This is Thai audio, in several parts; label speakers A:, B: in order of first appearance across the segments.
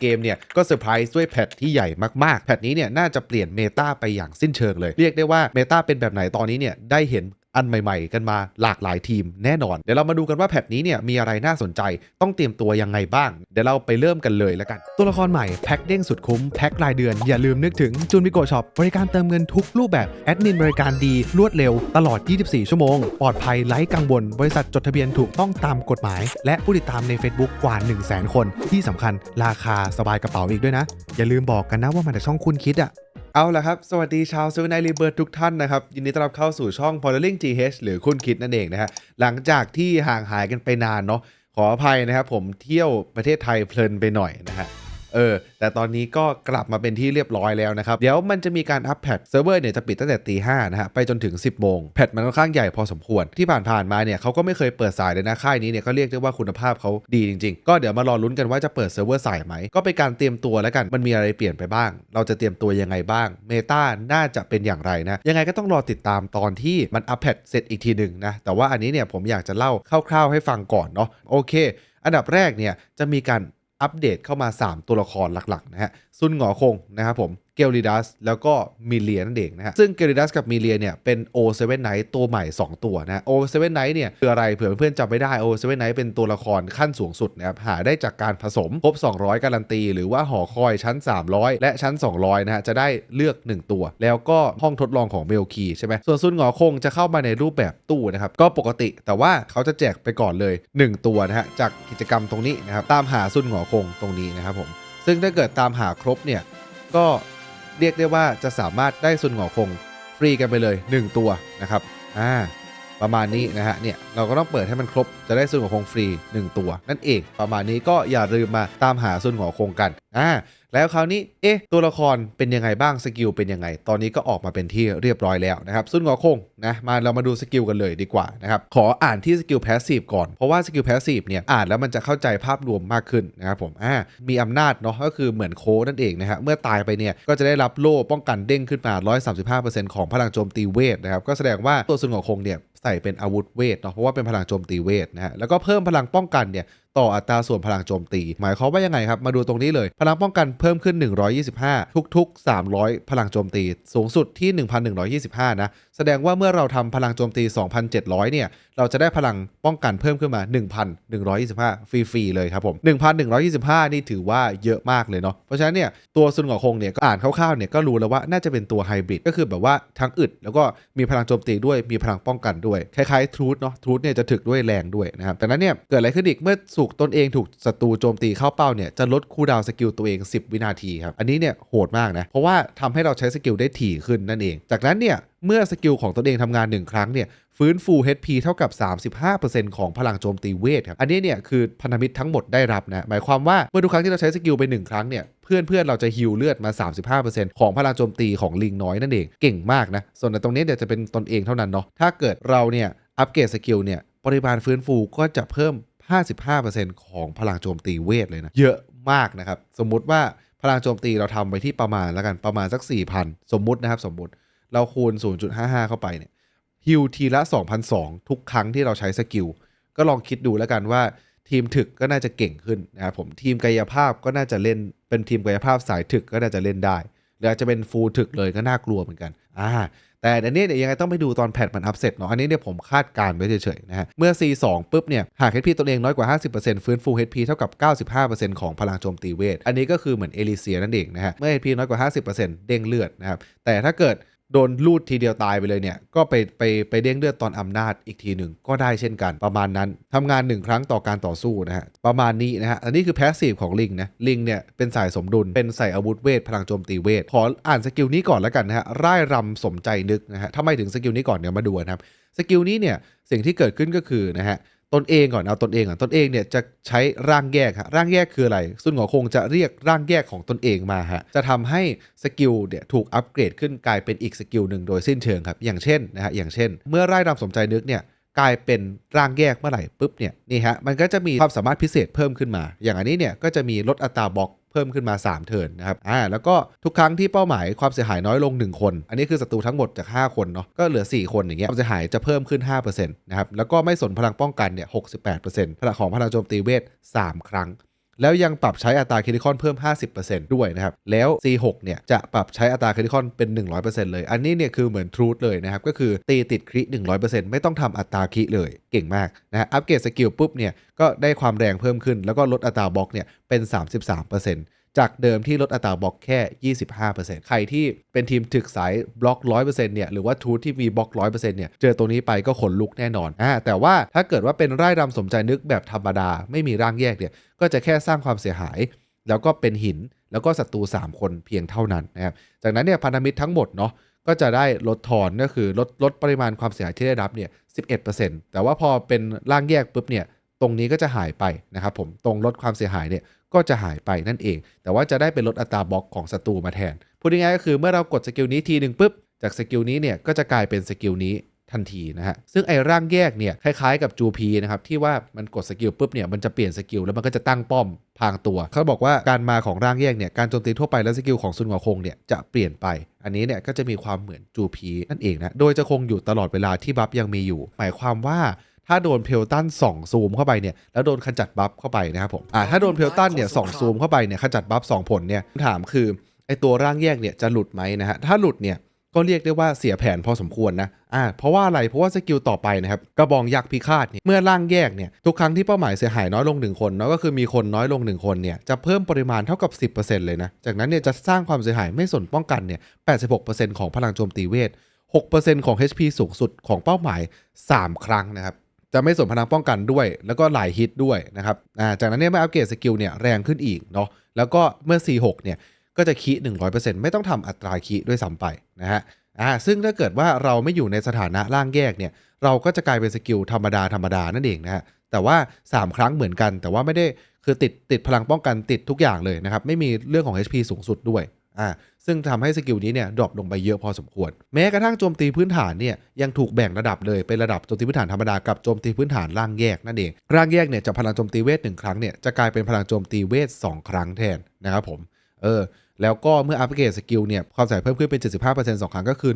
A: เกมเนี่ยก็เซอร์ไพรส์ด้วยแพทที่ใหญ่มากๆ แพทนี้เนี่ยน่าจะเปลี่ยนเมตาไปอย่างสิ้นเชิงเลย เรียกได้ว่าเมตาเป็นแบบไหนตอนนี้เนี่ยได้เห็น อันใหม่ๆ กันมาหลากหลายทีมแน่นอน เดี๋ยวเรามาดูกันว่าแพทนี้เนี่ยมีอะไรน่าสนใจ ต้องเตรียมตัวยังไงบ้าง เดี๋ยวเราไปเริ่มกันเลยแล้วกัน
B: ตัวละครใหม่แพ็คเด้งสุดคุ้มแพ็ครายเดือน อย่าลืมนึกถึงจูนวิโกช็อปบริการเติมเงินทุกรูปแบบแอดมินบริการดีรวดเร็ว ตลอด 24 ชั่วโมง ปลอดภัยไร้กังวลบริษัทจดทะเบียนถูกต้องตามกฎหมาย และผู้ติดตามใน Facebook กว่า 1 0 0 0 0แคน ที่สำคัญราคาสบายกระเป๋าอีกด้วยนะ อย่าลืมบอกกันนะว่ามาจากช่องคุณคิดอะ
A: เอาละครับ สวัสดีชาวซูนายรีเบิร์ทุกท่านนะครับ ยินดีต้อนรับเข้าสู่ช่อง p o l i n g GH หรือคุณคิดนั่นเองนะฮะ หลังจากที่ห่างหายกันไปนานเนาะขออภัยนะครับผมเที่ยวประเทศไทยเพลินไปหน่อยนะฮะ เออแต่ตอนนี้ก็กลับมาเป็นที่เรียบร้อยแล้วนะครับ เดี๋ยวมันจะมีการอัปแพทเซิร์ฟเวอร์เนี่ยจะปิดตั้งแต่ตีห้านะฮะไปจนถึง 10โมงแพทมันค่อนข้างใหญ่พอสมควรที่ผ่านๆมาเนี่ยเขาก็ไม่เคยเปิดสายเลยนะค่ายนี้เนี่ยก็เรียกได้ว่าคุณภาพเขาดีจริงๆ ก็เดี๋ยวมารอลุ้นกันว่าจะเปิดเซิร์ฟเวอร์สายไหมก็เป็นการเตรียมตัวแล้วกันมันมีอะไรเปลี่ยนไปบ้าง เราจะเตรียมตัวยังไงบ้างเมตาน่าจะเป็นอย่างไรนะยังไงก็ต้องรอติดตามตอนที่มันอัปแพทเสร็จอีกทีหนึ่งนะแต่ว่าอันนี้เนี่ยผมอยากจะเล่าคร่าวๆให้ฟังก่อนเนาะโอเค อันดับแรกเนี่ยจะมีการ อัปเดตเข้ามา 3 ตัวละครหลักๆนะฮะซุนหงอคงนะครับผม เกลิดัสแล้วก็มิเลียนั่นเองนะฮะซึ่งเกลิดัสกับมิเลียเนี่ยเป็น O7 Knight ตัวใหม่ 2 ตัวนะ O7 Knight เนี่ยคืออะไรเผื่อเพื่อนจำไม่ได้ O7 Knight เป็นตัวละครขั้นสูงสุดนะครับหาได้จากการผสมครบ 200 การันตี หรือว่าหอคอยชั้น 300 และชั้น 200นะฮะจะได้เลือก 1 ตัว แล้วก็ห้องทดลองของเมลคีใช่ไหมส่วนซุนหงอคงจะเข้ามาในรูปแบบตู้นะครับก็ปกติแต่ว่าเขาจะแจกไปก่อนเลย 1 ตัวนะฮะจากกิจกรรมตรงนี้นะครับตามหาซุนหงอคงตรงนี้นะครับผมซึ่งถ้าเกิดตามหาครบเนี่ยก็ เรียกได้ว่าจะสามารถได้ซุนหงอคงฟรีกันไปเลย 1 ตัวนะครับอ่า ประมาณนี้นะฮะเนี่ยเราก็ต้องเปิดให้มันครบจะได้ซุนหงอคงฟรี 1 ตัว นั่นเองประมาณนี้ก็อย่าลืมมาตามหาซุนหงอคงกันอ่าแล้วคราวนี้เอ๊ะตัวละครเป็นยังไงบ้างสกิลเป็นยังไง ตอนนี้ก็ออกมาเป็นที่เรียบร้อยแล้วนะครับซุนหงอคงนะมาเรามาดูสกิลกันเลยดีกว่านะครับขออ่านที่สกิลแพสซีฟก่อนเพราะว่าสกิลแพสซีฟเนี่ยอ่านแล้วมันจะเข้าใจภาพรวมมากขึ้นนะครับผมอ่ามีอำนาจเนาะก็คือเหมือนโค้นั่นเองนะฮะเมื่อตายไปเนี่ยก็จะได้รับโล่ป้องกันเด้งขึ้นมา 135%ของพลังโจมตีเวทนะครับก็แสดงว่าตัวซุนงอคงเนี่ย ใส่เป็นอาวุธเวทเนาะเพราะว่าเป็นพลังโจมตีเวทนะฮะแล้วก็เพิ่มพลังป้องกันเนี่ย ต่ออัตราส่วนพลังโจมตี หมายความว่ายังไงครับ มาดูตรงนี้เลย พลังป้องกันเพิ่มขึ้น 125 ทุก ๆ 300 พลังโจมตี สูงสุดที่ 1125 นะ แสดงว่าเมื่อเราทำพลังโจมตี 2,700 เนี่ย เราจะได้พลังป้องกันเพิ่มขึ้นมา 1,125 ฟรีๆ เลยครับผม 1,125 นี่ถือว่าเยอะมากเลยเนาะ เพราะฉะนั้นเนี่ยตัวซุนหงอคงเนี่ยก็อ่านคร่าวๆ เนี่ยก็รู้แล้วว่าน่าจะเป็นตัวไฮบริดก็คือแบบว่าทั้งอึดแล้วก็มีพลังโจมตีด้วยมีพลังป้องกันด้วยคล้ายๆทรูดเนาะทรูดเนี่ยจะถึกด้วยแรงด้วยนะครับแต่นั้นเนี่ยเกิดอะไรขึ้นอีกเมื่อสุกตนเองถูกศัตรูโจมตีเข้าเป้าเนี่ยจะลดคูดาวสกิลตัวเอง 10 วินาทีครับ อันนี้เนี่ยโหดมากนะ เพราะว่าทำให้เราใช้สกิลได้ถี่ขึ้นนั่นเอง จากนั้นเนี่ยเมื่อสกิลของตนเองทำงาน 1 ครั้งเนี่ยฟื้นฟู HP เท่ากับ 35%ของพลังโจมตีเวทครับ อันนี้เนี่ยคือพันธมิตรทั้งหมดได้รับนะ หมายความว่าเมื่อทุกครั้งที่เราใช้สกิลไป 1 ครั้งเนี่ยเพื่อนเพื่อนเราจะฮิวเลือดมา 35%ของพลังโจมตีของลิงน้อยนั่นเองเก่งมากนะส่วนในตรงนี้เดี๋ยวจะเป็นตนเองเท่านั้นเนาะถ้าเกิดเราเนี่ยอัปเกรดสกิลเนี่ยปริมาณฟื้นฟูก็จะเพิ่ม 55%ของพลังโจมตีเวทเลยนะเยอะมากนะครับ สมมุติว่าพลังโจมตีเราทำไปที่ประมาณแล้วกันประมาณสัก 4,000 สมมุตินะครับสมมุติเราคูณ 0.55 เข้าไปเนี่ยฮิวทีละ2,002 ทุกครั้งที่เราใช้สกิล ก็ลองคิดดูแล้วกันว่าทีมถึกก็น่าจะเก่งขึ้นนะครับผมทีมกายภาพก็น่าจะเล่นเป็นทีมกายภาพสายถึกก็น่าจะเล่นได้ หรืออาจจะเป็นฟูลถึกเลยก็น่ากลัวเหมือนกันอ่า แต่อันนี้เดี๋ยยังไงต้องไปดูตอนแพทมันอัพเสร็จเนาะอันนี้เนี่ยผมคาดการณ์ไว้เฉยๆนะฮะเมื่อ C2 ปุ๊บเนี่ยหาก HP ตัวเองน้อยกว่า 50%ฟื้นฟู HP เท่ากับ 95%ของพลังโจมตีเวท อันนี้ก็คือเหมือนเอลิเซียนั่นเองนะฮะเมื่อ HP น้อยกว่า 50%เด้งเลือดนะครับแต่ถ้าเกิด โดนลูดทีเดียวตายไปเลยเนี่ย ก็ไปไปไปเด้งเลือดตอนอำนาจอีกทีหนึ่งก็ได้เช่นกันประมาณนั้นทำงาน 1 ครั้งต่อการต่อสู้นะฮะประมาณนี้นะฮะอันนี้คือแพสซีฟของลิงนะลิงเนี่ยเป็นสายสมดุลเป็นใส่อาวุธเวทพลังโจมตีเวทขออ่านสกิลนี้ก่อนแล้วกันนะฮะร่ายรำสมใจนึกนะฮะทำไมถึงสกิลนี้ก่อนเดี๋ยวมาดูนะครับสกิลนี้เนี่ยสิ่งที่เกิดขึ้นก็คือนะฮะ ตนเองก่อนเอาตนเองก่อนตนเองเนี่ยจะใช้ร่างแยกฮะร่างแยกคืออะไรซุนหงอคงจะเรียกร่างแยกของตนเองมาฮะจะทำให้สกิลเนี่ยถูกอัปเกรดขึ้นกลายเป็นอีกสกิลหนึ่งโดยสิ้นเชิงครับอย่างเช่นนะฮะอย่างเช่น เมื่อร่ายรำสมใจนึกเนี่ยกลายเป็นร่างแยกเมื่อไหร่ปุ๊บเนี่ยนี่ฮะมันก็จะมีความสามารถพิเศษเพิ่มขึ้นมา อย่างอันนี้เนี่ยก็จะมีลดอัตราบล็อก เพิ่มขึ้นมา 3 เทิร์นนะครับอ่าแล้วก็ทุกครั้งที่เป้าหมายความเสียหายน้อยลง 1 คน อันนี้คือศัตรูทั้งหมดจาก 5 คนเนาะก็เหลือ 4 คนอย่างเงี้ยความเสียหายจะเพิ่มขึ้น5%นะครับแล้วก็ไม่สนพลังป้องกันเนี่ย68%พลังของพลังโจมตีเวท3ครั้ง แล้วยังปรับใช้อัตราคริติคอนเพิ่ม 50%ด้วยนะครับ แล้ว C6 เนี่ยจะปรับใช้อัตราคริติคอนเป็น 100%เลย อันนี้เนี่ยคือเหมือนทรูดเลยนะครับ ก็คือตีติดคริ100%ไม่ต้องทำอัตราคริเลย เก่งมากนะฮะอัปเกรดสกิลปุ๊บเนี่ยก็ได้ความแรงเพิ่มขึ้น แล้วก็ลดอัตราบล็อกเนี่ยเป็น 33% จากเดิมที่ลดอัตราบล็อกแค่ 25%ใครที่เป็นทีมถึกสายบล็อก 100%เนี่ยหรือว่าทูตที่มีบล็อก 100%เนี่ยเจอตัวนี้ไปก็ขนลุกแน่นอนอ่าแต่ว่าถ้าเกิดว่าเป็นไร่รำสมใจนึกแบบธรรมดาไม่มีร่างแยกเนี่ยก็จะแค่สร้างความเสียหาย แล้วก็เป็นหินแล้วก็ศัตรู3 คนเพียงเท่านั้นนะครับจากนั้นเนี่ยพันธมิตรทั้งหมดเนาะก็จะได้ลดทอนก็คือลดลดปริมาณความเสียหายที่ได้รับเนี่ย11%แต่ว่าพอเป็นร่างแยกปุ๊บเนี่ย ตรงนี้ก็จะหายไปนะครับผมตรงลดความเสียหายเนี่ยก็จะหายไปนั่นเอง แต่ว่าจะได้เป็นลดอัตราบล็อกของศัตรูมาแทนพูดง่ายๆก็คือเมื่อเรากดสกิลนี้ทีหนึ่งปุ๊บจากสกิลนี้เนี่ยก็จะกลายเป็นสกิลนี้ทันทีนะฮะซึ่งไอ้ร่างแยกเนี่ยคล้ายๆกับจูพีนะครับที่ว่ามันกดสกิลปุ๊บเนี่ยมันจะเปลี่ยนสกิลแล้วมันก็จะตั้งป้อมพางตัว เขาบอกว่าการมาของร่างแยกเนี่ยการโจมตีทั่วไปและสกิลของซุนหงอคงเนี่ยจะเปลี่ยนไป อันนี้เนี่ยก็จะมีความเหมือนจูพีนั่นเองนะโดยจะคงอยู่ตลอดเวลาที่บัฟยังมีอยู่ หมายความว่า ถ้าโดนเพลตันส่องซูมเข้าไปเนี่ยแล้วโดนขจัดบัฟเข้าไปนะครับผมอ่าถ้าโดนเพลตันเนี่ยส่องซูมเข้าไปเนี่ยขจัดบัฟสองผลเนี่ยคำถามคือไอตัวร่างแยกเนี่ยจะหลุดไหมนะฮะถ้าหลุดเนี่ยก็เรียกได้ว่าเสียแผนพอสมควรนะ อ่า เพราะว่าอะไร เพราะว่าสกิลต่อไปนะครับกระบองยักษ์พิฆาตเนี่ย เมื่อร่างแยกเนี่ย ทุกครั้งที่เป้าหมายเสียหายน้อยลง 1 คนเนาะก็คือมีคนน้อยลง 1 คนเนี่ย จะเพิ่มปริมาณเท่ากับ 10%เลยนะ จากนั้นเนี่ยจะสร้างความเสียหายไม่สนป้องกันเนี่ย 86%ของพลังโจมตีเวท 6%ของ HP สูงสุดของเป้าหมาย 3 ครั้งนะครับ จะไม่สนพลังป้องกันด้วย แล้วก็หลายฮิตด้วยนะครับอ่าจากนั้นเนี่ยเมื่ออัปเกรดสกิลเนี่ยแรงขึ้นอีกเนาะแล้วก็เมื่อ C6 เนี่ยก็จะคี100%ไม่ต้องทำอัตราคีด้วยซ้ำไปนะฮะอ่าซึ่งถ้าเกิดว่าเราไม่อยู่ในสถานะร่างแยกเนี่ยเราก็จะกลายเป็นสกิลธรรมดาธรรมดานั่นเองนะฮะแต่ว่า 3 ครั้งเหมือนกัน แต่ว่าไม่ได้คือติดติดพลังป้องกันติดทุกอย่างเลยนะครับไม่มีเรื่องของ HP สูงสุดด้วย อ่าซึ่งทำให้สกิลนี้เนี่ยดรอปลงไปเยอะพอสมควร แม้กระทั่งโจมตีพื้นฐานเนี่ยยังถูกแบ่งระดับเลยเป็นระดับโจมตีพื้นฐานธรรมดากับโจมตีพื้นฐานร่างแยกนั่นเองร่างแยกเนี่ยจะพลังโจมตีเวทหนึ่งครั้งเนี่ยจะกลายเป็นพลังโจมตีเวทสองครั้งแทนนะครับผมเออแล้วก็เมื่ออัปเกรดสกิลเนี่ยความเสียหายเพิ่มขึ้นเป็น 75%สองครั้งก็คือ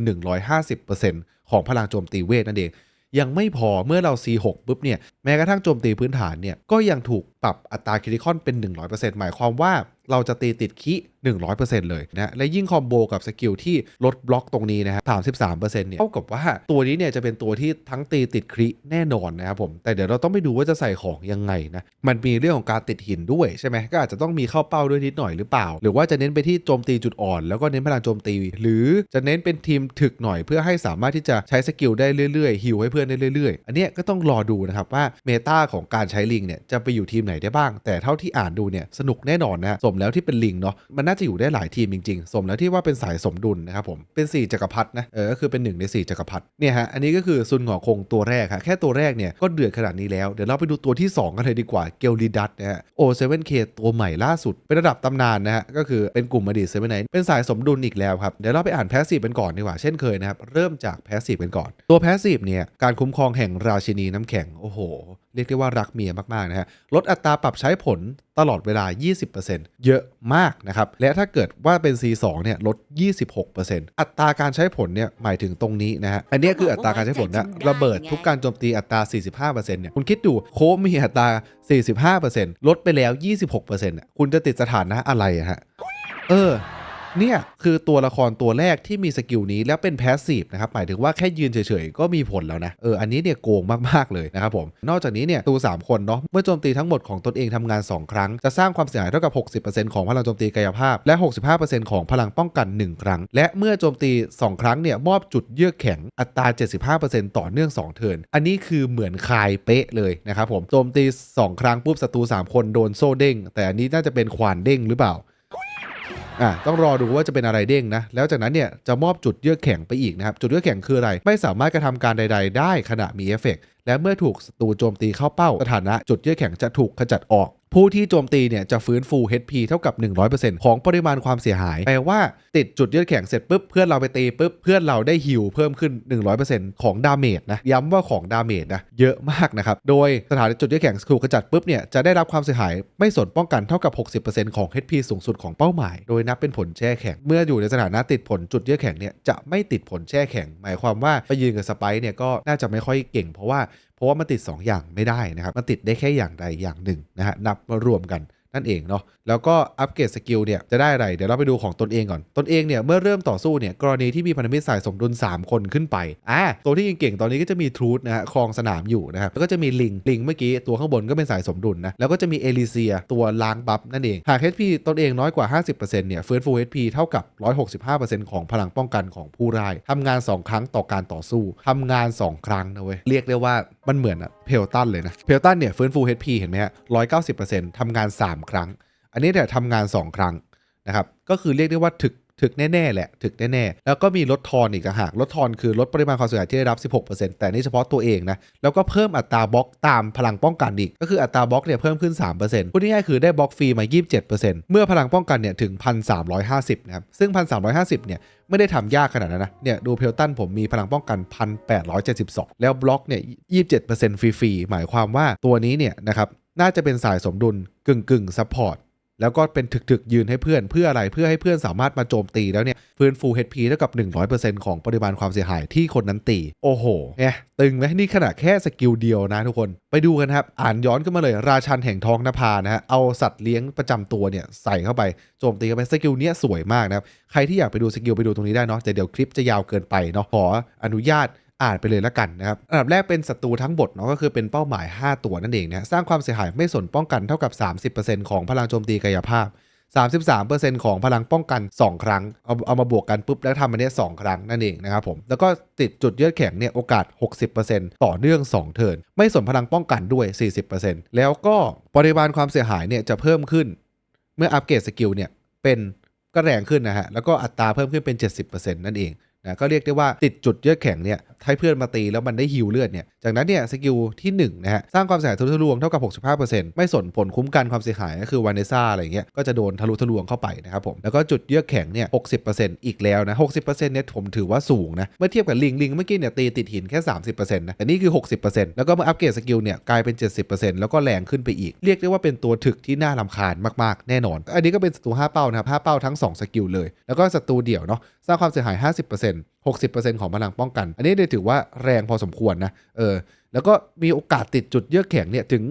A: 150%ของพลังโจมตีเวทนั่นเองยังไม่พอเมื่อเรา C6 ปุ๊บเนี่ยแม้กระทั่งโจมตีพื้นฐานเนี่ยก็ยังถูก ปรับอัตราคริติคอนเป็น 100%หมายความว่าเราจะตีติดคิ100%เลยนะและยิ่งคอมโบกับสกิลที่ลดบล็อกตรงนี้นะครับ33%เนี่ยเท่ากับว่าตัวนี้เนี่ยจะเป็นตัวที่ทั้งตีติดคริแน่นอนนะครับผม แต่เดี๋ยวเราต้องไปดูว่าจะใส่ของยังไงนะ มันมีเรื่องของการติดหินด้วยใช่ไหมก็อาจจะต้องมีเข้าเป้าด้วยนิดหน่อยหรือเปล่า หรือว่าจะเน้นไปที่โจมตีจุดอ่อน แล้วก็เน้นพลังโจมตี หรือจะเน้นเป็นทีมถึกหน่อยเพื่อให้สามารถที่จะใช้สกิลได้เรื่อยๆฮิวให้เพื่อนได้เรื่อยๆ อันนี้ก็ต้องรอดูนะครับว่าเมตาของการใช้ลิงเนี่ยจะไปอยู่ทีมไหนได้บ้าง แต่เท่าที่อ่านดูเนี่ยสนุกแน่นอนนะฮะสมแล้วที่เป็นลิงเนาะมันน่าจะอยู่ได้หลายทีมจริงๆ สมแล้วที่ว่าเป็นสายสมดุลนะครับผมเป็น 4จักรพรรดินะเออก็คือเป็นหนึ่งใน 4จักรพรรดิเนี่ยฮะอันนี้ก็คือซุนหงอคงตัวแรกฮะแค่ตัวแรกเนี่ยก็เดือดขนาดนี้แล้วเดี๋ยวเราไปดูตัวที่ 2 กันเลยดีกว่าเกลลิดัตนะฮะโอเซเว่นเคตัวใหม่ล่าสุด เป็นระดับตำนานนะฮะก็คือเป็นกลุ่มอดีตเซเว่นไนเป็นสายสมดุลอีกแล้วครับเดี๋ยวเราไปอ่านแพสซีฟกันก่อนดีกว่าเช่นเคยนะครับเริ่มจากแพสซีฟกันก่อน ตัวแพสซีฟเนี่ยการคุ้มครองแห่งราชินีน้ำแข็งโอ้โห เรียกได้ว่ารักเมียมากๆนะฮะลดอัตราปรับใช้ผลตลอดเวลา 20%เยอะมากนะครับ และถ้าเกิดว่าเป็น C2 เนี่ยลด 26%อัตราการใช้ผลเนี่ยหมายถึงตรงนี้นะฮะ อันนี้คืออัตราการใช้ผลนะระเบิดทุกการโจมตีอัตรา 45%เนี่ย คุณคิดดูโค้ชมีอัตรา 45%ลดไปแล้ว 26%อะคุณจะติดสถานะอะไรฮะ เออ เนี่ยคือตัวละครตัวแรกที่มีสกิลนี้แล้วเป็นแพสซีฟนะครับหมายถึงว่าแค่ยืนเฉยๆ ก็มีผลแล้วนะเอออันนี้เนี่ยโกงมากๆเลยนะครับผมนอกจากนี้เนี่ยตัว3คนเนาะเมื่อโจมตีทั้งหมดของตนเองทำงาน 2 ครั้ง จะสร้างความเสียหายเท่ากับ 60%ของพลังโจมตีกายภาพ และ 65%ของพลังป้องกัน 1 ครั้ง และเมื่อโจมตี 2 ครั้งเนี่ยมอบจุดเยือกแข็งอัตรา 75%ต่อเนื่อง 2 เทิร์นอันนี้คือเหมือนคายเป๊ะเลยนะครับผมโจมตี 2 ครั้งปุ๊บศัตรู3 คนโดนโซ่เด้งแต่อันนี้น่าจะเป็นควานเด้งหรือเปล่า อะต้องรอดูว่าจะเป็นอะไรเด้งนะ แล้วจากนั้นเนี่ยจะมอบจุดเยือกแข็งไปอีกนะครับ จุดเยือกแข็งคืออะไร ไม่สามารถกระทำการใด ๆ ได้ขณะมีเอฟเฟกต์และเมื่อถูกศัตรูโจมตีเข้าเป้าสถานะจุดเยือกแข็งจะถูกขจัดออก ผู้ที่โจมตีเนี่ยจะฟื้นฟู HP เท่ากับ 100%ของปริมาณความเสียหาย แปลว่าติดจุดเยือกแข็งเสร็จปุ๊บเพื่อนเราไปตีปุ๊บเพื่อนเราได้ฮิลเพิ่มขึ้น 100%ของดาเมจนะย้ำว่าของดาเมจนะเยอะมากนะครับโดยสถานะจุดเยือกแข็งถูกขจัดปุ๊บเนี่ยจะได้รับความเสียหายไม่สนป้องกันเท่ากับ 60%ของ HP สูงสุดของเป้าหมาย โดยนับเป็นผลแช่แข็งเมื่ออยู่ในสถานะติดผลจุดเยือกแข็งเนี่ยจะไม่ติดผลแช่แข็ง หมายความว่าไปยืนกับสไปซ์เนี่ยก็น่าจะไม่ค่อยเก่ง เพราะว่า เพราะว่ามันติด 2 อย่างไม่ได้นะครับ มันติดได้แค่อย่างใดอย่างหนึ่งนะฮะนับมารวมกัน นั่นเองเนาะแล้วก็อัปเกรดสกิลเนี่ยจะได้อะไร เดี๋ยวเราไปดูของตนเองก่อน ตนเองเนี่ยเมื่อเริ่มต่อสู้เนี่ยกรณีที่มีพันธมิตรสายสมดุล 3 คนขึ้นไปอ่าตัวที่เก่งๆตอนนี้ก็จะมีทรูธนะฮะครองสนามอยู่นะครับแล้วก็จะมีลิงลิงเมื่อกี้ตัวข้างบนก็เป็นสายสมดุลนะแล้วก็จะมีเอลิเซียตัวล้างบัฟนั่นเองหาก HP ตนเองน้อยกว่า 50%เนี่ยฟื้นฟู HP เท่ากับ 165%ของพลังป้องกันของผู้ร้ายทำงาน 2 ครั้งต่อการต่อสู้ทำงาน 2 ครั้งนะเว้ยเรียกได้ว่ามันเหมือนอะเพลตันเลยนะเพลตันเนี่ยฟื้นฟู HP เห็นไหมฮะ190%ทำงาน 3ครั้ง อันนี้เนี่ยทำงาน 2 ครั้งนะครับก็คือเรียกได้ว่าถึกถึกแน่ๆแหละถึกแน่ๆแล้วก็มีลดทอนอีกต่างหากลดทอนคือลดปริมาณความเสียหายที่ได้รับ 16%แต่นี่เฉพาะตัวเองนะแล้วก็เพิ่มอัตราบล็อกตามพลังป้องกันอีก ก็คืออัตราบล็อกเนี่ยเพิ่มขึ้น 3%พูดง่ายๆคือได้บล็อกฟรีมา 27%เมื่อพลังป้องกันเนี่ยถึง 1,350 นะครับ ซึ่ง 1,350 เนี่ยไม่ได้ทำยากขนาดนั้นนะเนี่ยดูเพลตันผมมีพลังป้องกัน 1,872 แล้วบล็อกเนี่ย 27%ฟรีๆหมายความว่าตัวนี้เนี่ยนะครับ น่าจะเป็นสายสมดุลกึ่งกึ่งซัพพอร์ตแล้วก็เป็นถึกๆยืนให้เพื่อนเพื่ออะไรเพื่อให้เพื่อนสามารถมาโจมตีแล้วเนี่ยฟื้นฟู HP เท่ากับ 100%ของปริมาณความเสียหายที่คนนั้นตี โอ้โหไงตึงไหมนี่ขนาดแค่สกิลเดียวนะทุกคนไปดูกันครับ อ่านย้อนขึ้นมาเลย ราชันแห่งท้องนภานะฮะเอาสัตว์เลี้ยงประจำตัวเนี่ยใส่เข้าไปโจมตีเข้าไปสกิลเนี้ยสวยมากนะครับใครที่อยากไปดูสกิลไปดูตรงนี้ได้เนาะแต่เดี๋ยวคลิปจะยาวเกินไปเนาะขออนุญาต อ่านไปเลยละกันนะครับอันดับแรกเป็นศัตรูทั้งบทเนาะก็คือเป็นเป้าหมาย 5 ตัวนั่นเองนะสร้างความเสียหายไม่สนป้องกันเท่ากับ 30%ของพลังโจมตีกายภาพ 33%ของพลังป้องกัน 2 ครั้ง เอาเอามาบวกกันปุ๊บแล้วทำอันเนี้ย2ครั้งนั่นเองนะครับผม แล้วก็ติดจุดเยือกแข็งเนี่ยโอกาส 60%ต่อเนื่อง 2 เทิร์นไม่สนพลังป้องกันด้วย 40%แล้วก็ปริมาณความเสียหายเนี่ยจะเพิ่มขึ้น เมื่ออัปเกรดสกิลเนี่ยเป็นก็แรงขึ้นนะฮะแล้วก็อัตราเพิ่มขึ้นเป็น 70%นั่นเอง นะก็เรียกได้ว่าติดจุดเยือกแข็งเนี่ยให้เพื่อนมาตีแล้วมันได้ฮิวเลือดเนี่ยจากนั้นเนี่ยสกิลที่1นะฮะสร้างความเสียหายทะลุทะลวงเท่ากับ 65%ไม่สนผลคุ้มกันความเสียหายก็คือวานเนซ่าอะไรเงี้ยก็จะโดนทะลุทะลวงเข้าไปนะครับผมแล้วก็จุดเยือกแข็งเนี่ย 60%อีกแล้วนะ60%เนี่ยผมถือว่าสูงนะเมื่อเทียบกับลิงลิงเมื่อกี้เนี่ยตีติดหินแค่ 30%นะแต่นี่คือ 60%แล้วก็เมื่ออัปเกรดสกิลเนี่ยกลายเป็น 70%แล้วก็แรงขึ้นไปอีก เรียกได้ว่าเป็นตัวถึกที่น่ารำคาญมากๆ แน่นอน อันนี้ก็เป็นศัตรู5เป้านะครับ5เป้าทั้ง 2 สกิลเลย แล้วก็ศัตรูเดี่ยวเนาะสร้างความเสียหาย 50% 60%ของพลังป้องกัน อันนี้ได้ถือว่าแรงพอสมควรนะ เออ แล้วก็มีโอกาสติดจุดเยือกแข็งเนี่ยถึง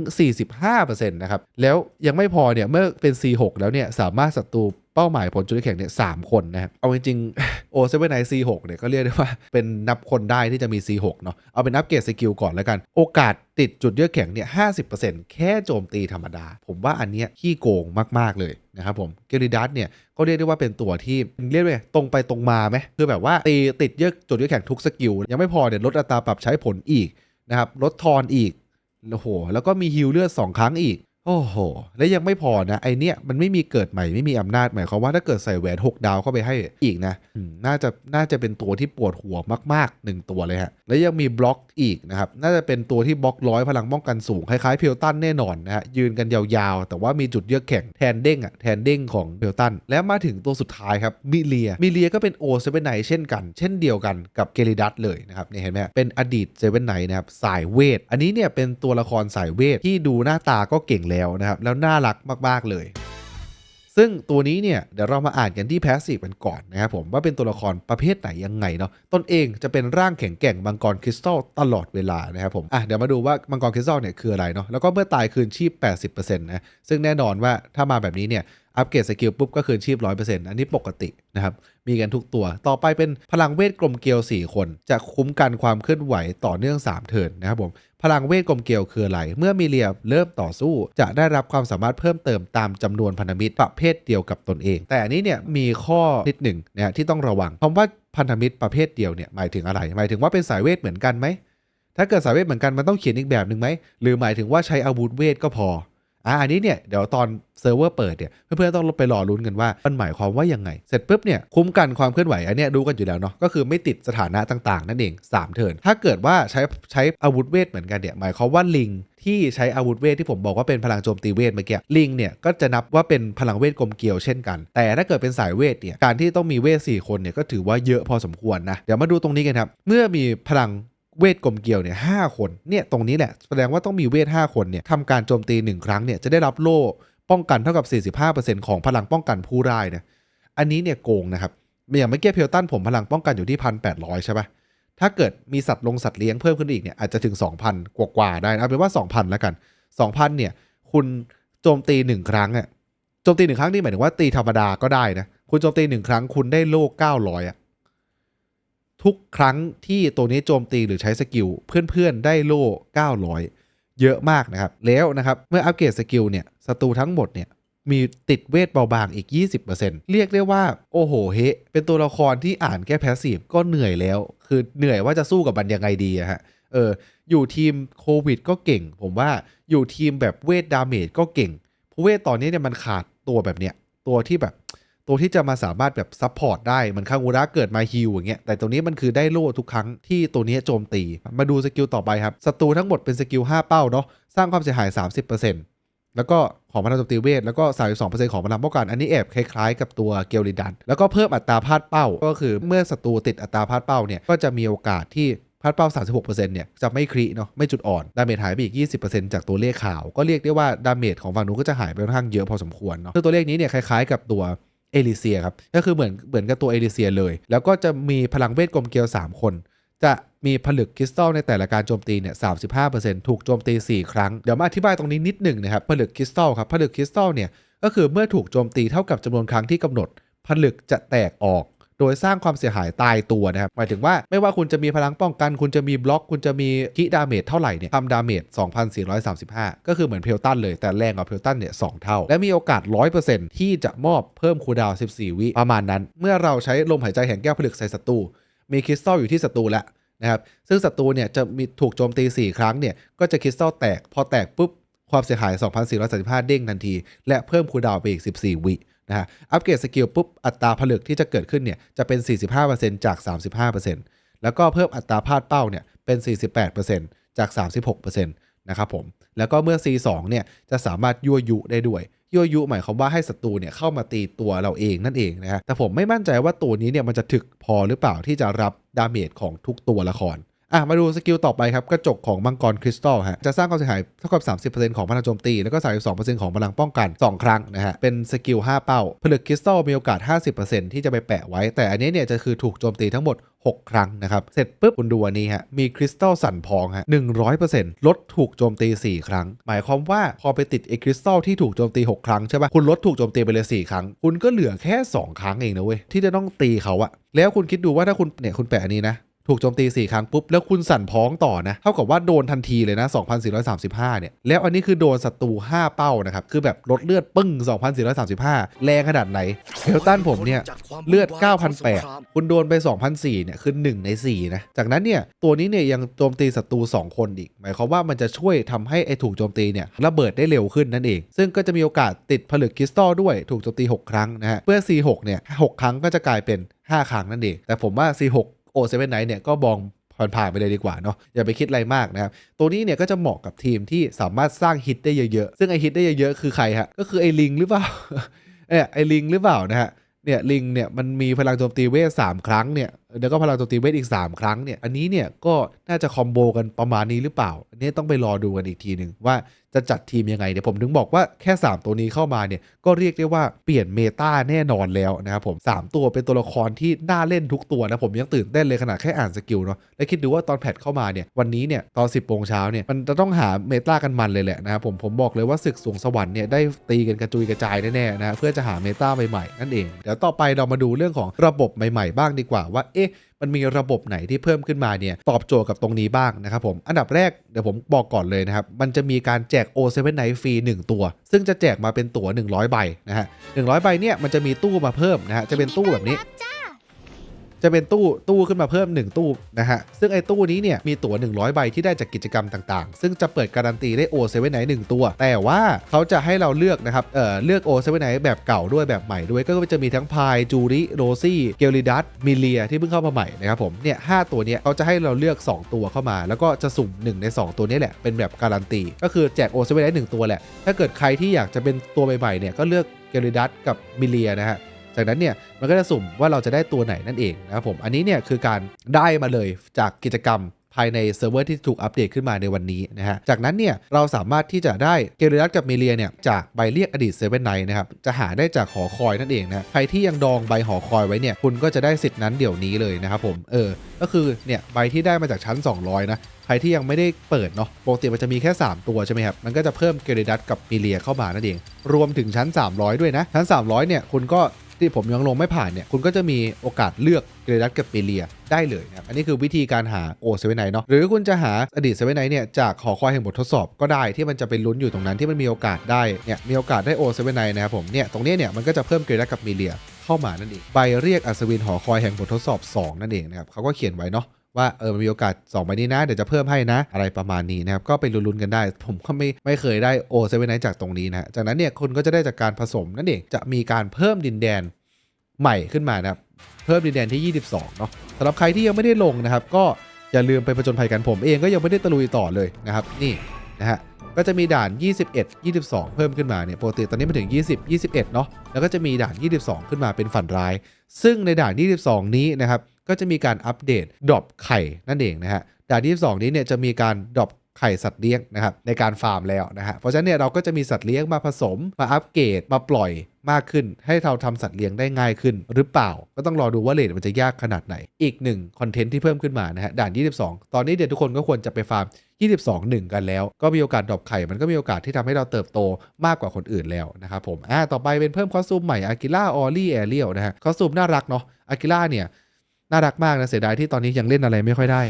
A: 45%นะครับ แล้วยังไม่พอเนี่ยเมื่อเป็น C6 แล้วเนี่ยสามารถศัตรู เป้าหมายผลจุดยือกแข็งเนี่ยสามคนนะครับเอาจริงๆโอเซเว่นไน C6 เนี่ยก็เรียกได้ว่าเป็นนับคนได้ที่จะมี C6 เนาะเอาเป็นอัปเกรดสกิลก่อนแล้วกัน โอกาสติดจุดเยือกแข็งเนี่ย50%แค่โจมตีธรรมดา ผมว่าอันเนี้ยขี้โกงมาก ๆ เลยนะครับผมเกลิดัสเนี่ยก็เรียกได้ว่าเป็นตัวที่เรียกว่าตรงไปตรงมาไหมคือแบบว่าตีติดเยอะจุดเยอะแข็งทุกสกิล ยังไม่พอเนี่ยลดอัตราปรับใช้ผลอีกนะครับลดทอนอีกโอ้โหแล้วก็มีฮิลเลือด2ครั้งอีก โอ้โห และยังไม่พอนะ ไอเนี้ยมันไม่มีเกิดใหม่ไม่มีอำนาจหมายความว่าถ้าเกิดใส่แหวน 6 ดาวเข้าไปให้อีกนะน่าจะน่าจะเป็นตัวที่ปวดหัวมากๆ 1 ตัวเลยฮะ แล้วยังมีบล็อกอีกนะครับ น่าจะเป็นตัวที่บล็อกร้อยพลังป้องกันสูง คล้ายๆ เพลตันแน่นอนนะฮะ ยืนกันยาวๆ แต่ว่ามีจุดเยือกแข็งแทนเด้งอะแทนเด้งของเพลตัน แล้วมาถึงตัวสุดท้ายครับมิเลียมิเลียก็เป็นโอเซเว่นไนเช่นกัน เช่นเดียวกันกับเกลิดัสเลยนะครับเนี่ยเห็นไหมเป็นอดีตเซเว่นไนนะครับสายเวท อันนี้เนี่ยเป็นตัวละครสายเวทที่ดูหน้าตาก็เก่งแล้วนะครับ แล้วน่ารักมากๆเลย ซึ่งตัวนี้เนี่ยเดี๋ยวเรามาอ่านกันที่แพสซีฟกันก่อนนะครับผมว่าเป็นตัวละครประเภทไหนยังไงเนาะตนเองจะเป็นร่างแข็งแกร่งมังกรคริสตัลตลอดเวลานะครับผมอะเดี๋ยวมาดูว่ามังกรคริสตัลเนี่ยคืออะไรเนาะแล้วก็เมื่อตายคืนชีพ 80%นะซึ่งแน่นอนว่าถ้ามาแบบนี้เนี่ย อัปเกรดสกิลปุ๊บก็คืนชีพ 100%อันนี้ปกตินะครับ มีกันทุกตัว ต่อไปเป็นพลังเวทกลมเกลียว 4 คน จะคุ้มกันความเคลื่อนไหวต่อเนื่อง 3 เทิร์นนะครับผม พลังเวทกลมเกลียวคืออะไร เมื่อมีเรียเริ่มต่อสู้ จะได้รับความสามารถเพิ่มเติมตามจำนวนพันธมิตรประเภทเดียวกับตนเอง แต่อันนี้เนี่ยมีข้อนิดหนึ่งนะฮะที่ต้องระวังคำว่าพันธมิตรประเภทเดียวเนี่ยหมายถึงอะไร หมายถึงว่าเป็นสายเวทเหมือนกันไหมถ้าเกิดสายเวทเหมือนกันมันต้องเขียนอีกแบบหนึ่งไหมหรือหมายถึงว่าใช้อาวุธเวทก็พอ อะอันนี้เนี่ยเดี๋ยวตอนเซิร์ฟเวอร์เปิดเนี่ยเพื่อนๆต้องไปรอลุ้นกันว่ามันหมายความว่ายังไง เสร็จปุ๊บเนี่ยคุ้มกันความเคลื่อนไหวอันเนี้ยดูกันอยู่แล้วเนาะก็คือไม่ติดสถานะต่าง ๆ นั่นเอง 3 เทิร์นถ้าเกิดว่าใช้ใช้อาวุธเวทเหมือนกันเนี่ยหมายความว่าลิงที่ใช้อาวุธเวทที่ผมบอกว่าเป็นพลังโจมตีเวทเมื่อกี้ลิงเนี่ยก็จะนับว่าเป็นพลังเวทกลมเกลียวเช่นกัน แต่ถ้าเกิดเป็นสายเวทเนี่ยการที่ต้องมีเวท4คนเนี่ยก็ถือว่าเยอะพอสมควรนะเดี๋ยวมาดูตรงนี้กันครับเมื่อมีพลัง เวทกลมเกลียวเนี่ยห้าคนเนี่ยตรงนี้แหละแสดงว่าต้องมีเวท 5 คนเนี่ยทำการโจมตี 1 ครั้งเนี่ยจะได้รับโล่ป้องกันเท่ากับ 45%ของพลังป้องกันผู้ร้ายนะอันนี้เนี่ยโกงนะครับอย่างเมื่อกี้เพลตันผมพลังป้องกันอยู่ที่1,800ใช่ปะถ้าเกิดมีสัตว์ลงสัตว์เลี้ยงเพิ่มขึ้นอีกเนี่ยอาจจะถึง 2,000 กว่าๆได้นะเอาเป็นว่า 2,000 แล้วกัน 2,000 เนี่ย คุณโจมตีหนึ่งครั้งอะโจมตีหนึ่งครั้งนี่หมายถึงว่าตีธรรมดาก็ได้นะคุณโจมตีหนึ่งครั้งคุณได้โล่เก้าร้อยอะ ทุกครั้งที่ตัวนี้โจมตีหรือใช้สกิล เพื่อนๆได้โล่เก้าร้อยเยอะมากนะครับ แล้วนะครับ เมื่ออัปเกรดสกิลเนี่ยศัตรูทั้งหมดเนี่ยมีติดเวทเบาบางอีก 20%เรียกได้ว่า โอ้โหเฮเป็นตัวละครที่อ่านแค่แพสซีฟก็เหนื่อยแล้ว คือเหนื่อยว่าจะสู้กับมันยังไงดีอะฮะเอออยู่ทีมโควิดก็เก่ง ผมว่าอยู่ทีมแบบเวทดาเมจก็เก่งเพราะเวทตอนนี้เนี่ยมันขาดตัวแบบเนี้ยตัวที่แบบ ตัวที่จะมาสามารถแบบซัพพอร์ตได้เหมือนคางูระเกิดมาฮิวอย่างเงี้ยแต่ตัวนี้มันคือได้โล่ทุกครั้งที่ตัวนี้โจมตี มาดูสกิลต่อไปครับศัตรูทั้งหมดเป็นสกิล5 เป้าเนาะสร้างความเสียหาย 30%แล้วก็ของพลังโจมตีเวทแล้วก็ 32%ของพลังป้องกันอันนี้แอบคล้ายๆ กับตัวเกลลิดัน แล้วก็เพิ่มอัตราพลาดเป้า ก็คือเมื่อศัตรูติดอัตราพลาดเป้าเนี่ยก็จะมีโอกาสที่พลาดเป้า 36%เนี่ยจะไม่ครีเนาะไม่จุดอ่อน ดาเมจหายไปอีก 20%จากตัวเลขขาว ก็เรียกได้ว่าดาเมจของฝั่งนู้นก็จะหายไปค่อนข้างเยอะพอสมควรเนาะซึ่งตัวเลขนี้เนี่ยคล้ายๆ กับตัว เอลิเซียครับก็คือเหมือนเหมือนกับตัวเอลิเซียเลย แล้วก็จะมีพลังเวทกลมเกลียว 3 คน จะมีผลึกคริสตัลในแต่ละการโจมตีเนี่ยสาถูกโจมตี 4 ครั้ง เดี๋ยวมาอธิบายตรงนี้นิดหนึ่งนะครับผลึกคริสตัลครับผลึกคริสตัลเนี่ยก็คือเมื่อถูกโจมตีเท่ากับจำนวนครั้งที่กำหนด ผลึกจะแตกออก โดยสร้างความเสียหายตายตัวนะครับหมายถึงว่าไม่ว่าคุณจะมีพลังป้องกัน คุณจะมีบล็อก คุณจะมีคิดาเมจเท่าไหร่เนี่ยทำดาเมจ2,435 ก็คือเหมือนเพลตันเลยแต่แรงกว่าเพลตันเนี่ยสเท่า และมีโอกาส 100%ที่จะมอบเพิ่มคูดาว 14 วิประมาณนั้น เมื่อเราใช้ลมหายใจแห่งแก้วผลึกใส่ศัตรูมีคริสตัลอยู่ที่ศัตรูแล้วนะครับซึ่งศัตรูเนี่ยจะมีถูกโจมตี 4 ครั้งเนี่ยก็จะคริสตัลแตกพอแตกปุ๊บความเสียหาย 2,435 เด้งทันที และเพิ่มคูดาวไปอีก 14 วิ นะฮะอัปเกรดสกิลปุ๊บอัตราผลึกที่จะเกิดขึ้นเนี่ยจะเป็น 45%จาก 35%แล้วก็เพิ่มอัตราพลาดเป้าเนี่ยเป็น 48%จาก 36%นะครับผมแล้วก็เมื่อ C2 เนี่ยจะสามารถยั่วยุได้ด้วยยั่วยุหมายความว่าให้ศัตรูเนี่ยเข้ามาตีตัวเราเองนั่นเองนะฮะแต่ผมไม่มั่นใจว่าตัวนี้เนี่ยมันจะถึกพอหรือเปล่าที่จะรับดาเมจของทุกตัวละคร อะมาดูสกิลต่อไปครับกระจกของมังกรคริสตัลฮะจะสร้างความเสียหายเท่ากับ 30%ของพลังโจมตี แล้วก็ 32%ของพลังป้องกัน 2 ครั้งนะฮะเป็นสกิล5 เป้าผลึกคริสตัลมีโอกาส 50%ที่จะไปแปะไว้ แต่อันนี้เนี่ยจะคือถูกโจมตีทั้งหมด 6 ครั้งนะครับ เสร็จปุ๊บคุณดูอันนี้ฮะมีคริสตัลสั่นพองฮะ100%ลดถูกโจมตี 4 ครั้ง หมายความว่าพอไปติดไอ้คริสตัลที่ถูกโจมตี 6 ครั้งใช่ปะคุณลดถูกโจมตีไปเลย4ครั้ง คุณก็เหลือแค่ 2 ครั้งเองนะเว้ยที่จะต้องตีเขาอะแล้วคุณคิดดูว่าถ้าคุณเนี่ยคุณแปะอันนี้นะ ถูกโจมตี 4 ครั้งปุ๊บ แล้วคุณสั่นพ้องต่อนะ เท่ากับว่าโดนทันทีเลยนะ 2,435 เนี่ย แล้วอันนี้คือโดนศัตรู 5 เป้านะครับ คือแบบลดเลือดปึ้ง 2,435 แรงขนาดไหนเฮลตันผมเนี่ย เลือด9,800คุณโดนไป 2,004 เนี่ย คือ 1 ใน 4 นะ จากนั้นเนี่ย ตัวนี้เนี่ยยังโจมตีศัตรู 2 คนอีก หมายความว่ามันจะช่วยทำให้ไอ้ถูกโจมตีเนี่ยระเบิดได้เร็วขึ้นนั่นเอง ซึ่งก็จะมีโอกาสติดผลึกคริสตัลด้วยถูกโจมตี 6 ครั้งนะฮะเพื่อ C6 เนี่ย6ครั้งก็จะกลายเป็น5ครั้งนั่นเอง แต่ผมว่า C6 โอเซเว่นไนท์เนี่ยก็มองผ่านๆไปเลยดีกว่าเนาะอย่าไปคิดอะไรมากนะครับ ตัวนี้เนี่ยก็จะเหมาะกับทีมที่สามารถสร้างฮิตได้เยอะๆ ซึ่งไอฮิตได้เยอะๆ คือใครฮะ ก็คือไอลิงหรือเปล่าเออไอลิงหรือเปล่านะฮะเนี่ยลิงเนี่ยมันมีพลังโจมตีเวทสามครั้งเนี่ยแล้วก็พลังโจมตีเวทอีก 3 ครั้งเนี่ยอันนี้เนี่ยก็น่าจะคอมโบกันประมาณนี้หรือเปล่า อันนี้ต้องไปรอดูกันอีกทีหนึ่งว่า จะจัดทีมยังไงเดี๋ยผมถึงบอกว่าแค่ 3 ตัวนี้เข้ามาเนี่ยก็เรียกได้ว่าเปลี่ยนเมตาแน่นอนแล้วนะครับผม 3 ตัวเป็นตัวละครที่น่าเล่นทุกตัวนะผมยังตื่นเต้นเลยขนาดแค่อ่านสกิลเนาะแล้วคิดดูว่าตอนแพทเข้ามาเนี่ยวันนี้เนี่ยตอน 10โมงเช้าเนี่ยมันจะต้องหาเมตากันมันเลยแหละนะครับผมผมบอกเลยว่าศึกสวงสวรรค์เนี่ยได้ตีกันกระจุยกระจายแน่ๆนะเพื่อจะหาเมตาใหม่ๆนั่นเองเดี๋ยวต่อไปเรามาดูเรื่องของระบบใหม่ๆ บ้างดีกว่าว่าเอ๊ะ มันมีระบบไหนที่เพิ่มขึ้นมาเนี่ยตอบโจทย์กับตรงนี้บ้างนะครับผมอันดับแรกเดี๋ยวผมบอกก่อนเลยนะครับมันจะมีการแจก O7 Night ฟรี1ตัว ซึ่งจะแจกมาเป็นตั๋ว 100 ใบนะฮะ100 ใบเนี่ยมันจะมีตู้มาเพิ่มนะฮะจะเป็นตู้แบบนี้ จะเป็นตู้ตู้ขึ้นมาเพิ่ม 1 ตู้นะฮะ ซึ่งไอ้ตู้นี้เนี่ยมีตั๋ว 100 ใบที่ได้จากกิจกรรมต่างๆ ซึ่งจะเปิดการันตีได้ O7 Night 1ตัว แต่ว่าเขาจะให้เราเลือกนะครับ เอ่อ เลือก O7 Night แบบเก่าด้วยแบบใหม่ด้วย ก็จะมีทั้งพายจูริโรซี่ เกลิดัสมิเลียที่เพิ่งเข้ามาใหม่นะครับผม เนี่ยหตัวเนี้ยเขาจะให้เราเลือก 2 ตัวเข้ามา แล้วก็จะสุ่ม1ใน 2 ตัวนี้แหละ เป็นแบบการันตี ก็คือแจก O7 Night 1ตัวแหละ ถ้าเกิดใครที่อยากจะเป็นตัวใหม่ๆเนี่ยก็เลือกเกลิดัสกับมิเลียนะฮะ จากนั้นเนี่ยมันก็จะสุ่มว่าเราจะได้ตัวไหนนั่นเองนะครับผมอันนี้เนี่ยคือการได้มาเลยจากกิจกรรมภายในเซิร์ฟเวอร์ที่ถูกอัปเดตขึ้นมาในวันนี้นะฮะ จากนั้นเนี่ยเราสามารถที่จะได้เกลิรัสกับเมเลียเนี่ยจากใบเรียกอดีตเซเว่นไนนะครับ จะหาได้จากหอคอยนั่นเองนะ ใครที่ยังดองใบหอคอยไว้เนี่ย คุณก็จะได้สิทธิ์นั้นเดี๋ยวนี้เลยนะครับผม เออ ก็คือเนี่ยใบที่ได้มาจากชั้น 200 นะใครที่ยังไม่ได้เปิดเนาะปกติมันจะมีแค่ 3 ตัวใช่ไหมครับ มันก็จะเพิ่มเกลรัสกับเมเลียเข้ามานั่นเอง รวมถึงชั้น 300 ด้วยนะ ชั้น 300 เนี่ย คุณก็ ที่ผมยังลงไม่ผ่านเนี่ยคุณก็จะมีโอกาสเลือกเกรดัสกับเปเลียได้เลยนะครับอันนี้คือวิธีการหาโอเซเว่นไนเนาะหรือคุณจะหาอดีตเซเว่นไนเนี่ยจากหอคอยแห่งบททดสอบก็ได้ที่มันจะเป็นลุ้นอยู่ตรงนั้นที่มันมีโอกาสได้เนี่ยมีโอกาสได้โอเซเว่นไนนะครับผมเนี่ยตรงนี้เนี่ยมันก็จะเพิ่มเกรดัสกับเมเลียเข้ามานั่นเองใบเรียกอัศวินหอคอยแห่งบททดสอบ 2 นั่นเองนะครับเขาก็เขียนไว้เนาะ ว่าเออมันมีโอกาส2ใบนี้นะ เดี๋ยวจะเพิ่มให้นะ อะไรประมาณนี้นะครับ ก็ไปลุ้นๆกันได้ ผมก็ไม่ไม่เคยได้โอเซเว่นไนจากตรงนี้นะจากนั้นเนี่ยคุณก็จะได้จากการผสมนั่นเองจะมีการเพิ่มดินแดนใหม่ขึ้นมานะครับเพิ่มดินแดนที่ 22เนาะสำหรับใครที่ยังไม่ได้ลงนะครับ ก็อย่าลืมไปผจญภัยกันผมเองก็ยังไม่ได้ตะลุยต่อเลยนะครับ นี่นะฮะ ก็จะมีด่าน 21 22 เพิ่มขึ้นมาเนี่ยปกติตอนนี้มาถึง 20 21 เนาะแล้วก็จะมีด่าน 22 ขึ้นมาเป็นฝันร้าย ซึ่งในด่าน 22 นี้นะครับก็จะมีการอัปเดตดรอปไข่นั่นเองนะฮะด่าน 22 นี้เนี่ยจะมีการดรอปไข่สัตว์เลี้ยงนะครับในการฟาร์มแล้วนะฮะเพราะฉะนั้นเนี่ยเราก็จะมีสัตว์เลี้ยงมาผสมมาอัปเกรดมาปล่อย มากขึ้น ให้เราทำสัตว์เลี้ยงได้ง่ายขึ้น หรือเปล่า ก็ต้องรอดูว่าเลทมันจะยากขนาดไหน อีกหนึ่งคอนเทนต์ที่เพิ่มขึ้นมานะฮะด่าน 22 ตอนนี้เดี๋ยวทุกคนก็ควรจะไปฟาร์ม 22 1 กันแล้ว ก็มีโอกาสดรอปไข่ มันก็มีโอกาสที่ทำให้เราเติบโตมากกว่าคนอื่นแล้วนะครับผมอ่าต่อไปเป็นเพิ่มคอสตูมใหม่อากิล่าออลี่แอเรียลนะฮะคอสตูมน่ารักเนาะอากิล่าเนี่ยน่ารักมากนะเสียดายที่ตอนนี้ยังเล่นอะไรไม่ค่อยได้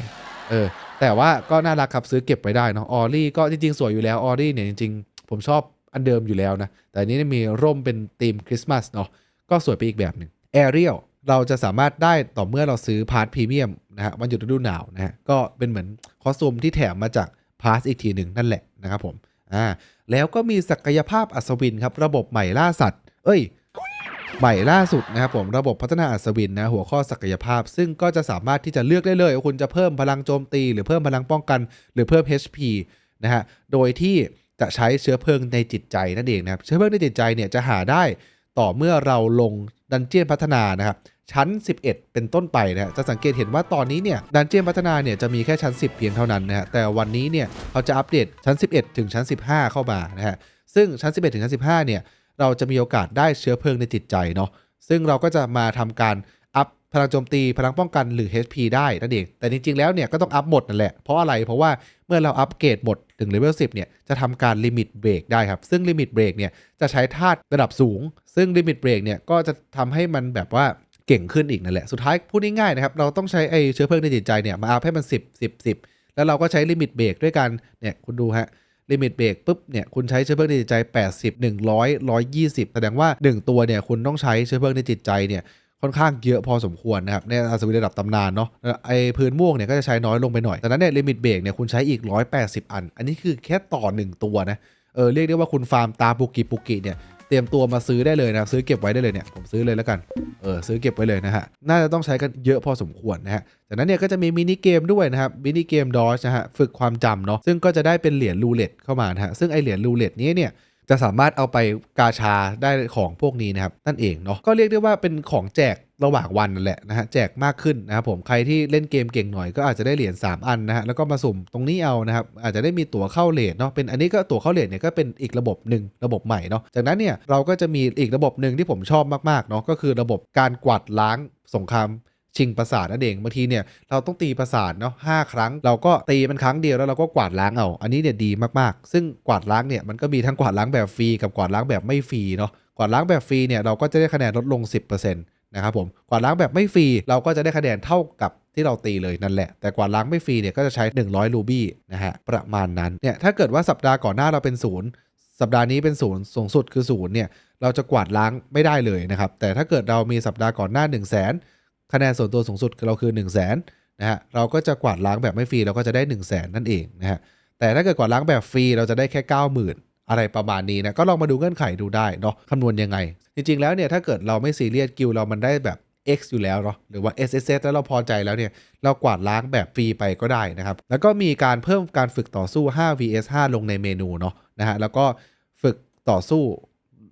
A: เออแต่ว่าก็น่ารักครับซื้อเก็บไว้ได้เนาะออลลี่ก็จริงๆ สวยอยู่แล้วออลลี่เนี่ยจริงๆ ผมชอบ อันเดิมอยู่แล้วนะ แต่นนี้มีร่มเป็นธีมคริสต์มาสเนาะก็สวยไปอีกแบบหนึ่งแอเรียลเราจะสามารถได้ต่อเมื่อเราซื้อพาร์ทพรีเมียมนะฮะวันหยุดฤดูหนาวนะฮะก็เป็นเหมือนคอสตูมที่แถมมาจากพาร์ทอีกทีหนึ่งนั่นแหละนะครับผมอ่าแล้วก็มีศักยภาพอัศวินครับระบบใหม่ล่าสัตว์ เอ้ยใหม่ล่าสุดนะครับผมระบบพัฒนาอัศวินนะหัวข้อศักยภาพ ซึ่งก็จะสามารถที่จะเลือกได้เลยว่าคุณจะเพิ่มพลังโจมตี หรือเพิ่มพลังป้องกัน หรือเพิ่ม HP นะฮะโดยที่ จะใช้เชื้อเพลิงในจิตใจนั่นเองนะครับเชื้อเพลิงในจิตใจเนี่ยจะหาได้ต่อเมื่อเราลงดันเจียนพัฒนานะครับชั้น 11 เป็นต้นไปนะฮะจะสังเกตเห็นว่าตอนนี้เนี่ยดันเจียนพัฒนาเนี่ยจะมีแค่ชั้น 10 เพียงเท่านั้นนะฮะแต่วันนี้เนี่ยเขาจะอัปเดตชั้น 11 ถึงชั้น 15 เข้ามานะฮะซึ่งชั้น 11 ถึงชั้น 15 เนี่ยเราจะมีโอกาสได้เชื้อเพลิงในจิตใจเนาะซึ่งเราก็จะมาทำการ พลังโจมตี พลังป้องกันหรือ HP ได้นั่นเอง แต่จริงๆแล้วเนี่ยก็ต้องอัพหมดนั่นแหละ เพราะอะไรเพราะว่าเมื่อเราอัปเกรดหมดถึงเลเวล10เนี่ยจะทำการลิมิตเบรกได้ครับ ซึ่งลิมิตเบรกเนี่ยจะใช้ธาตุระดับสูง ซึ่งลิมิตเบรกเนี่ยก็จะทำให้มันแบบว่าเก่งขึ้นอีกนั่นแหละ สุดท้ายพูดง่ายๆนะครับเราต้องใช้ไอเชื้อเพลิงในจิตใจเนี่ยมาอัพให้มัน 10 10 10 แล้วเราก็ใช้ลิมิตเบรกด้วยกันเนี่ยคุณดูฮะลิมิตเบรกปุ๊บเนี่ยคุณใช้เชื้อเพลิงในจิตใจ 80 100 120 แสดงว่า 1 ตัวเนี่ยคุณต้องใช้เชื้อเพลิงในจิตใจเนี่ย ค่อนข้างเยอะพอสมควรนะครับในอัศวินระดับตำนานเนาะไอพื้นม่วงเนี่ยก็จะใช้น้อยลงไปหน่อยแต่นั้นเนี่ยลิมิตเบรกเนี่ยคุณใช้อีก 180 อัน อันนี้คือแค่ต่อ 1 ตัวนะเออเรียกได้ว่าคุณฟาร์มตาปุกิปุกิเนี่ยเตรียมตัวมาซื้อได้เลยนะซื้อเก็บไว้ได้เลยเนี่ยผมซื้อเลยแล้วกันเออซื้อเก็บไว้เลยนะฮะน่าจะต้องใช้กันเยอะพอสมควรนะฮะจากนั้นเนี่ยก็จะมีมินิเกมด้วยนะครับมินิเกมดอชนะฮะฝึกความจำเนาะซึ่งก็จะได้เป็นเหรียญรูเล็ตเข้ามานะฮะซึ่งไอเหรียญรูเล็ตนี้เนี่ย จะสามารถเอาไปกาชาได้ของพวกนี้นะครับนั่นเองเนาะก็เรียกได้ว่าเป็นของแจกระหว่างวันนั่นแหละนะฮะแจกมากขึ้นนะครับผมใครที่เล่นเกมเก่งหน่อยก็อาจจะได้เหรียญ3 อันนะฮะแล้วก็มาสุ่มตรงนี้เอานะครับอาจจะได้มีตั๋วเข้าเลทเนาะเป็นอันนี้ก็ตั๋วเข้าเลทเนี่ยก็เป็นอีกระบบหนึ่งระบบใหม่เนาะจากนั้นเนี่ยเราก็จะมีอีกระบบหนึ่งที่ผมชอบมากๆเนาะก็คือระบบการกวาดล้างสงคราม ชิงประสาทนั่นเองบางทีเนี่ยเราต้องตีประสาทเนาะห้าครั้ง เราก็ตีมันครั้งเดียวแล้วเราก็กวาดล้างเอา อันนี้เนี่ยดีมากๆ ซึ่งกวาดล้างเนี่ยมันก็มีทั้งกวาดล้างแบบฟรีกับกวาดล้างแบบไม่ฟรีเนาะกวาดล้างแบบฟรีเนี่ยเราก็จะได้คะแนนลดลง 10%นะครับผมกวาดล้างแบบไม่ฟรีเราก็จะได้คะแนนเท่ากับที่เราตีเลยนั่นแหละ แต่กวาดล้างไม่ฟรีเนี่ยก็จะใช้ 100 รูบี้นะฮะประมาณนั้นเนี่ยถ้าเกิดว่าสัปดาห์ก่อนหน้าเราเป็นศูนย์สัปดาห์นี้เป็นศูนย์สูงสุดคือศูนย์เนี่ยเราจะกวาดล้างไม่ได้เลยนะครับแต่ถ้าเกิดเรามีสัปดาห์ก่อนหน้า 1 0 0 0 0แคะแนนส่วนตัวสูงสุดเราคือ 1 0 0 0 0แสนนะฮะเราก็จะกวาดล้างแบบไม่ฟรีเราก็จะได้ 1 0 0 0 0แสนนั่นเองนะฮะแต่ถ้าเกิดกวาดล้างแบบฟรีเราจะได้แค่ 90,000 อะไรประมาณนี้นะก็ลองมาดูเงื่อนไขดูได้เนาะคำนวณยังไง จริงๆแล้วเนี่ยถ้าเกิดเราไม่ซีเรียสกิลเรามันได้แบบ X อยู่แล้วเนาะหรือว่า SSS แล้วเราพอใจแล้วเนี่ย เรากวาดล้างแบบฟรีไปก็ได้นะครับ แล้วก็มีการเพิ่มการฝึกต่อสู้ 5 vs 5 ลงในเมนูเนาะนะฮะแล้วก็ฝึกต่อสู้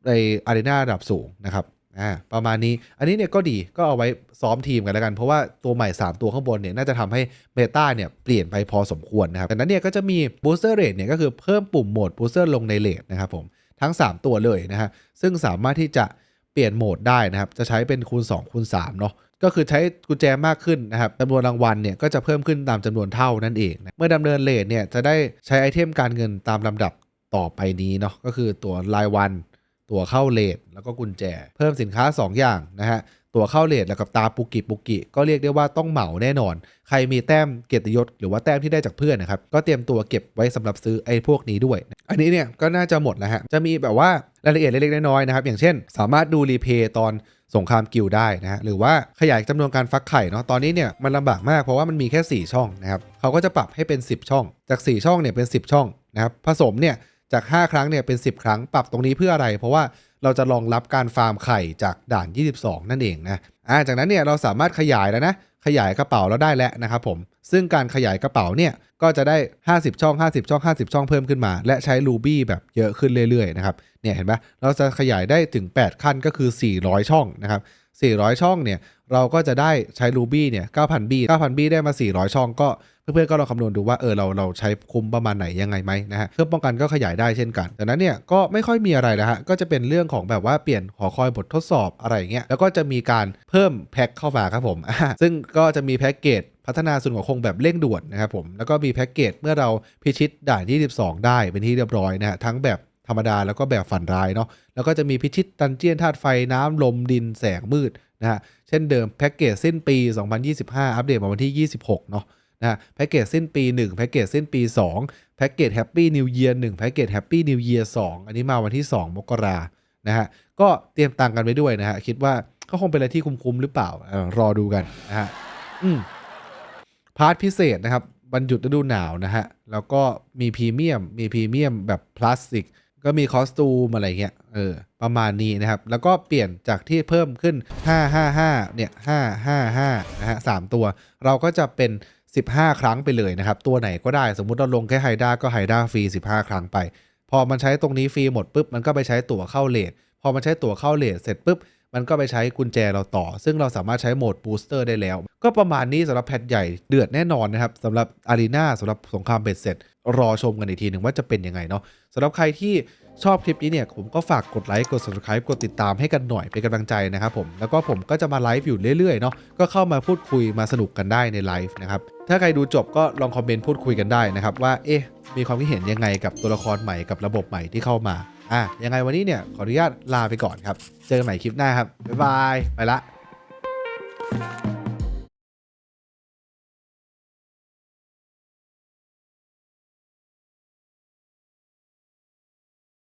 A: ในอารีนาระดับสูงนะครับ อ่าประมาณนี้อันนี้เนี่ยก็ดีก็เอาไว้ซ้อมทีมกันแล้วกัน เพราะว่าตัวใหม่ 3 ตัวข้างบนเนี่ยน่าจะทำให้เบต้าเนี่ยเปลี่ยนไปพอสมควรนะครับดังนั้นเนี่ยก็จะมี booster rate เนี่ยก็คือเพิ่มปุ่มโหมด booster ลงในเลทนะครับผมทั้ง 3 ตัวเลยนะฮะซึ่งสามารถที่จะเปลี่ยนโหมดได้นะครับ จะใช้เป็นคูณ2คูณ3เนาะก็คือใช้กุญแจมากขึ้นนะครับจำนวนรางวัลเนี่ยก็จะเพิ่มขึ้นตามจำนวนเท่านั่นเองนะเมื่อดำเนินเลทเนี่ยจะได้ใช้ไอเทมการเงินตามลำดับต่อไปนี้เนาะก็คือตัวรายวัน ตัวเข้าเลทแล้วก็กุญแจ เพิ่มสินค้า 2 อย่างนะฮะตัวเข้าเลทแล้วกับตาปุกิปุกิก็เรียกได้ว่าต้องเหมาแน่นอน ใครมีแต้มเกียรติยศหรือว่าแต้มที่ได้จากเพื่อนนะครับก็เตรียมตัวเก็บไว้สำหรับซื้อไอ้พวกนี้ด้วย อันนี้เนี่ยก็น่าจะหมดแล้วฮะจะมีแบบว่ารายละเอียดเล็กๆน้อยๆนะครับอย่างเช่น สามารถดูรีเพย์ตอนสงครามกิลได้นะฮะหรือว่าขยายจำนวนการฟักไข่เนาะตอนนี้เนี่ยมันลำบากมากเพราะว่ามันมีแค่ 4 ช่องนะครับเขาก็จะปรับให้เป็น 10 ช่อง จาก 4 ช่องเนี่ยเป็น 10 ช่องนะครับผสมเนี่ย จาก 5 ครั้งเนี่ยเป็น 10 ครั้งปรับตรงนี้เพื่ออะไร เพราะว่าเราจะรองรับการฟาร์มไข่จากด่าน 22 นั่นเองนะอ่าจากนั้นเนี่ยเราสามารถขยายแล้วนะขยายกระเป๋าเราได้แล้วนะครับผมซึ่งการขยายกระเป๋าเนี่ยก็จะได้ 50 ช่อง 50 ช่อง 50 ช่องเพิ่มขึ้นมา และใช้รูบี้แบบเยอะขึ้นเรื่อยๆนะครับเนี่ยเห็นปะเราจะขยายได้ถึง 8 ขั้นก็คือ 400 ช่องนะครับ400 ช่องเนี่ย เราก็จะได้ใช้รูบี้เนี่ย 9,000 บี้9,000 บี้ได้มา 400 ช่องก็เพื่อนๆก็ลองคำนวณดูว่าเออเราเราใช้คุ้มประมาณไหนยังไงไหมนะฮะเครื่องป้องกันก็ขยายได้เช่นกันดังนั้นเนี่ยก็ไม่ค่อยมีอะไรแล้วฮะก็จะเป็นเรื่องของแบบว่าเปลี่ยนหอคอยบททดสอบอะไรเงี้ยแล้วก็จะมีการเพิ่มแพ็คเข้ามาครับผม ซึ่งก็จะมีแพ็กเกจพัฒนาส่วนของคงแบบเร่งด่วนนะครับผมแล้วก็มีแพ็กเกจเมื่อเราพิชิตด่าน22 ได้เป็นที่เรียบร้อยนะฮะทั้งแบบธรรมดาแล้วก็แบบฝันร้ายเนาะแล้วก็จะมีพิชิตดันเจียนธาตุไฟน้ำลมดินแสงมืดนะฮะ เช่นเดิมแพ็กเกจสิ้นปี 2025 อัปเดตมาวันที่ 26 เนาะนะฮะแพ็กเกจสิ้นปี 1 แพ็กเกจสิ้นปี 2 แพ็กเกจแฮปปี้นิวเยียร์1แพ็กเกจแฮปปี้นิวเยียร์2อันนี้มาวันที่ 2 มกรานะฮะก็เตรียมตังค์กันไว้ด้วยนะฮะ คิดว่าก็คงเป็นอะไรที่คุ้มๆหรือเปล่าอรอดูกันนะฮะอืมพาร์ทพิเศษนะครับบรรหยุฤดูหนาวนะฮะ แล้วก็มีพรีเมียม มีพรีเมียมแบบพลาสติก ก็มีคอสตูมอะไรเงี้ยเออประมาณนี้นะครับ แล้วก็เปลี่ยนจากที่เพิ่มขึ้น 555 เนี่ย 555 นะฮะสามตัว เราก็จะเป็น 15 ครั้งไปเลยนะครับ ตัวไหนก็ได้สมมุติเราลงแค่ไฮด้าก็ไฮด้าฟรี 15 ครั้งไป พอมันใช้ตรงนี้ฟรีหมดปุ๊บ มันก็ไปใช้ตั๋วเข้าเลทพอมันใช้ตั๋วเข้าเลทเสร็จปุ๊บ มันก็ไปใช้กุญแจเราต่อ ซึ่งเราสามารถใช้โหมดบูสเตอร์ได้แล้ว ก็ประมาณนี้สำหรับแพทใหญ่เดือดแน่นอนนะครับสำหรับอารีนาสำหรับสงครามเบ็ดเสร็จ รอชมกันอีกทีหนึ่งว่าจะเป็นยังไงเนาะสำหรับใครที่ชอบคลิปนี้เนี่ย ผมก็ฝากกดไลค์กด subscribe กดติดตามให้กันหน่อยเป็นกำลังใจนะครับผมแล้วก็ผมก็จะมาไลฟ์อยู่เรื่อยๆเนาะก็เข้ามาพูดคุยมาสนุกกันได้ในไลฟ์นะครับถ้าใครดูจบก็ลองคอมเมนต์พูดคุยกันได้นะครับว่าเอ๊ะมีความคิดเห็นยังไงกับตัวละครใหม่กับระบบใหม่ที่เข้ามา อะยังไงวันนี้เนี่ยขออนุญาตลาไปก่อนครับ เจอกันใหม่คลิปหน้าครับ บ๊ายบาย ไปละ